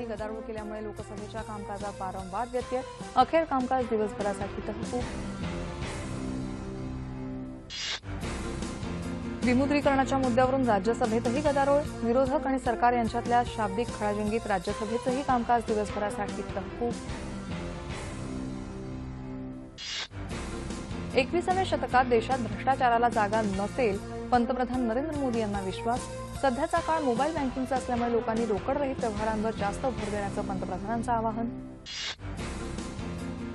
गदारोळ केल्यामुळे लोकसभेच्या कामकाजात वारंवार व्यत्यय. अखेर कामकाज दिवसभरासाठी तहकूब विमुद्रीकरणाच्या मुद्द्यावरून राज्यसभेतही गदारोळ. विरोधक आणि सरकार यांच्यातल्या शाब्दिक खळाजंगीत राज्यसभेचंही कामकाज दिवसभरासाठी तहकूब एकविसाव्या शतकात देशात भ्रष्टाचाराला जागा नसेल पंतप्रधान नरेंद्र मोदी यांना विश्वास? सध्याचा काळ मोबाईल बँकिंगचा असल्यामुळे लोकांनी रोकडरहित व्यवहारांवर जास्त भर देण्याचं पंतप्रधानांचं आवाहन.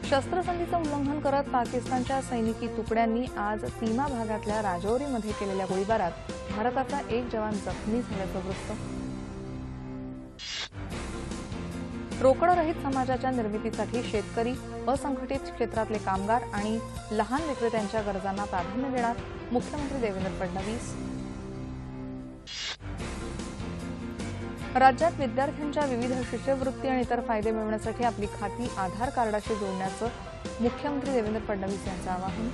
शस्त्रसंधीचं उल्लंघन करत पाकिस्तानच्या सैनिकी तुकड्यांनी आज सीमा भागातल्या राजौरीमध्ये केलेल्या गोळीबारात भारताचा एक जवान जखमी झाल्याचं वृत्त. रोकडरहित समाजाच्या निर्मितीसाठी शेतकरी असंघटित क्षेत्रातले कामगार आणि लहान विक्रेत्यांच्या गरजांना प्राधान्य देणार मुख्यमंत्री देवेंद्र फडणवीस. राज्यात विद्यार्थ्यांच्या विविध शिष्यवृत्ती आणि इतर फायदे मिळवण्यासाठी आपली खाती आधार कार्डाशी जोडण्याचं मुख्यमंत्री देवेंद्र फडणवीस यांचं आवाहन.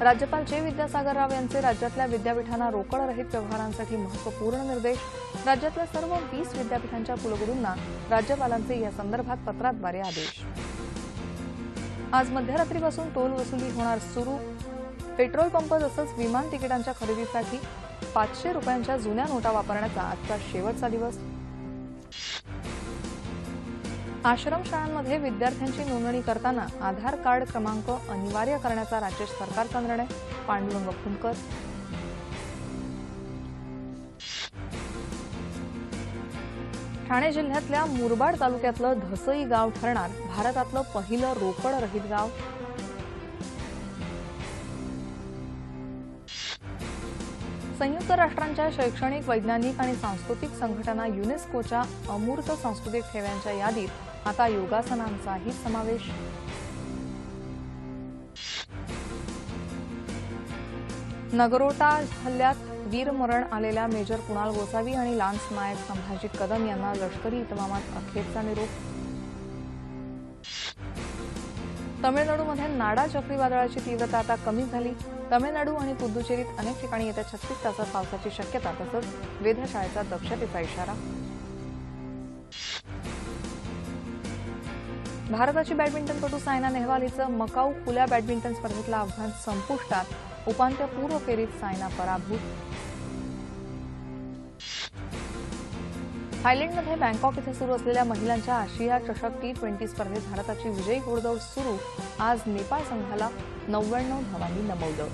राज्यपाल जे विद्यासागर राव यांचे राज्यातल्या विद्यापीठांना रोकडरहित व्यवहारांसाठी महत्त्वपूर्ण निर्देश राज्यातल्या सर्व वीस विद्यापीठांच्या कुलगुरूंना राज्यपालांचे या संदर्भात पत्राद्वारे आदेश. आज मध्यरात्रीपासून टोल वसुली होणार सुरू. पेट्रोल पंप तसंच विमान तिकिटांच्या खरेदीसाठी पाचशे रुपयांच्या जुन्या नोटा वापरण्याचा आजचा शेवटचा दिवस. आश्रमशाळांमध्ये विद्यार्थ्यांची नोंदणी करताना आधार कार्ड क्रमांक अनिवार्य करण्याचा राज्य सरकारचा निर्णय. पांडुरंग फुंकर. ठाणे जिल्ह्यातल्या मुरबाड तालुक्यातलं धसई गाव ठरणार भारतातलं पहिलं रोकड रहित गाव. संयुक्त राष्ट्रांच्या शैक्षणिक वैज्ञानिक आणि सांस्कृतिक संघटना युनेस्कोच्या अमूर्त सांस्कृतिक ठेव्यांच्या यादीत आता योगासनांचाही समावेश. नगरोटा हल्ल्यात वीरमरण आलेल्या मेजर कुणाल गोसावी आणि लान्स नायक संभाजी कदम यांना लष्करी इतमामात अखेरचा निरोप तमिळनाडूमध्ये नाडा चक्रीवादळाची तीव्रता आता कमी झाली. तमिळनाडू आणि पुद्दुचेरीत अनेक ठिकाणी येत्या छत्तीस तासात पावसाची शक्यता तसंच वेधशाळेचा दक्षतेचा इशारा. भारताची बॅडमिंटनपटू सायना नेहवाल हिचं मकाऊ खुल्या बॅडमिंटन स्पर्धेतलं आव्हान संपुष्टात. उपांत्यपूर्व फेरीत सायना पराभूत. थायलंडमध्ये बँकॉक इथं सुरू असलेल्या महिलांच्या आशिया चषक टी ट्वेंटी स्पर्धेत भारताची विजयी घोडदौड सुरू. आज नेपाळ संघाला नव्याण्णव धावांनी नमवलं.